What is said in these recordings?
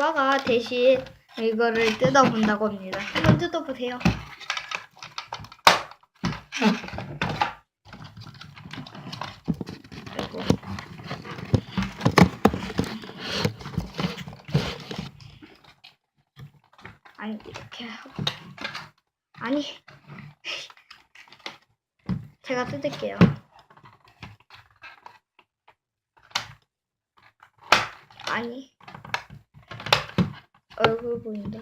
오빠가 대신 이거를 뜯어본다고 합니다. 한번 뜯어보세요. 아니 이렇게 하고 아니 제가 뜯을게요. 아니 얼굴 보인다.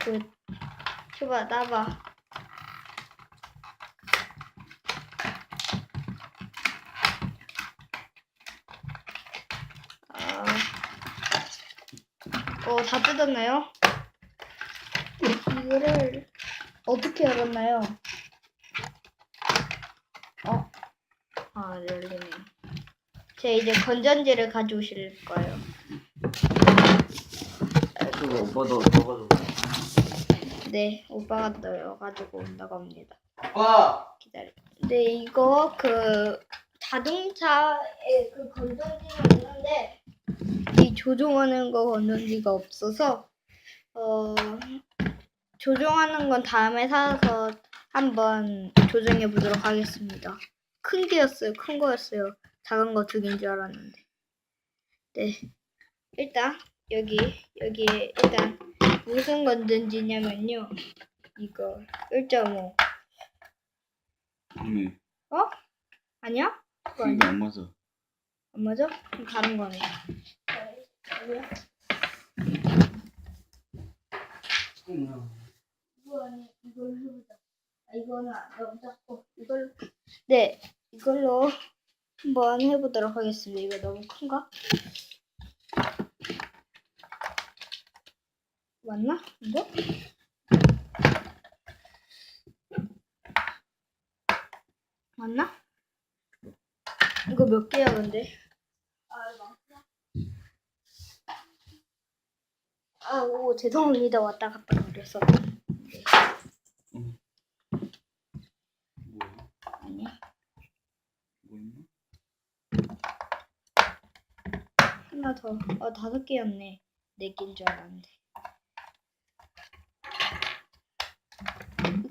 그 줘봐 나봐. 아, 어, 다 뜯었나요? 이거를 어떻게 열었나요? 어? 아, 열리네. 제 이제 건전지를 가져오실 거예요. 그거 오빠도 먹어줘. 네, 오빠가 넣어가지고 온다고 합니다. 오빠. 기다려. 네, 이거 그 자동차에 그 건전지가 있는데 이 조종하는 거 건전지가 없어서 어 조종하는 건 다음에 사서 한번 조정해 보도록 하겠습니다. 큰 개였어요. 큰 거였어요. 작은 거 두 개인 줄 알았는데. 네. 일단 여기 여기에 일단 무슨 건전지냐면요. 이거 1.5 응. 어? 아니야? 그거 아니야? 안 맞아. 안 맞아? 그럼 다른 거네. 이거 아니 이걸로 해보자. 아 이거는 너무 작고 이걸로 네 이걸로 한번 해보도록 하겠습니다. 이거 너무 큰가? 맞나? 이거? 맞나? 이거 몇 개야 근데? 아. 아오 죄송합니다 왔다 갔다 뭐야? 아니야? 하나 더. 어 다섯 개였네. 네 개인 줄 알았는데.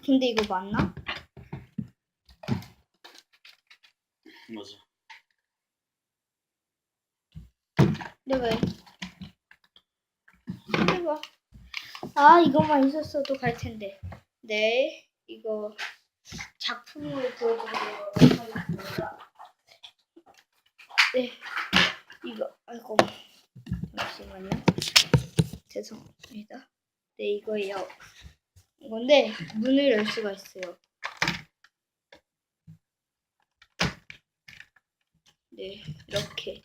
근데 이거 맞나? 맞아. 근데 왜? 해봐. 아 이것만 있었어도 갈 텐데. 네 이거 작품으로 보여드리도록 하겠습니다. 네 이거 아이고 잠시만요. 죄송합니다. 네 이거예요. 이건데 문을 열 수가 있어요. 네 이렇게.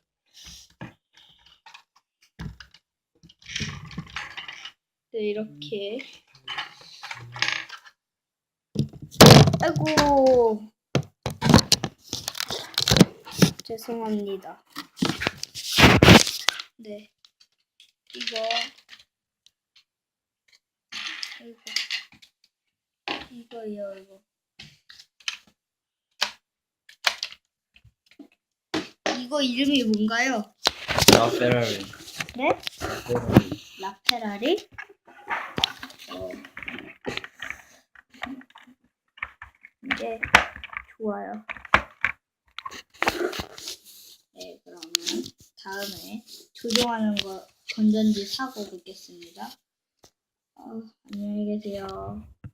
네 이렇게. 아이고 죄송합니다. 네 이거 이거 이거요 이거 이거 이름이 뭔가요? 라페라리. 네? 라페라리. 라페라리? 어. 이게 좋아요. 네, 그러면 다음에 조종하는 거 건전지 사고 뵙겠습니다. 어, 안녕히 계세요.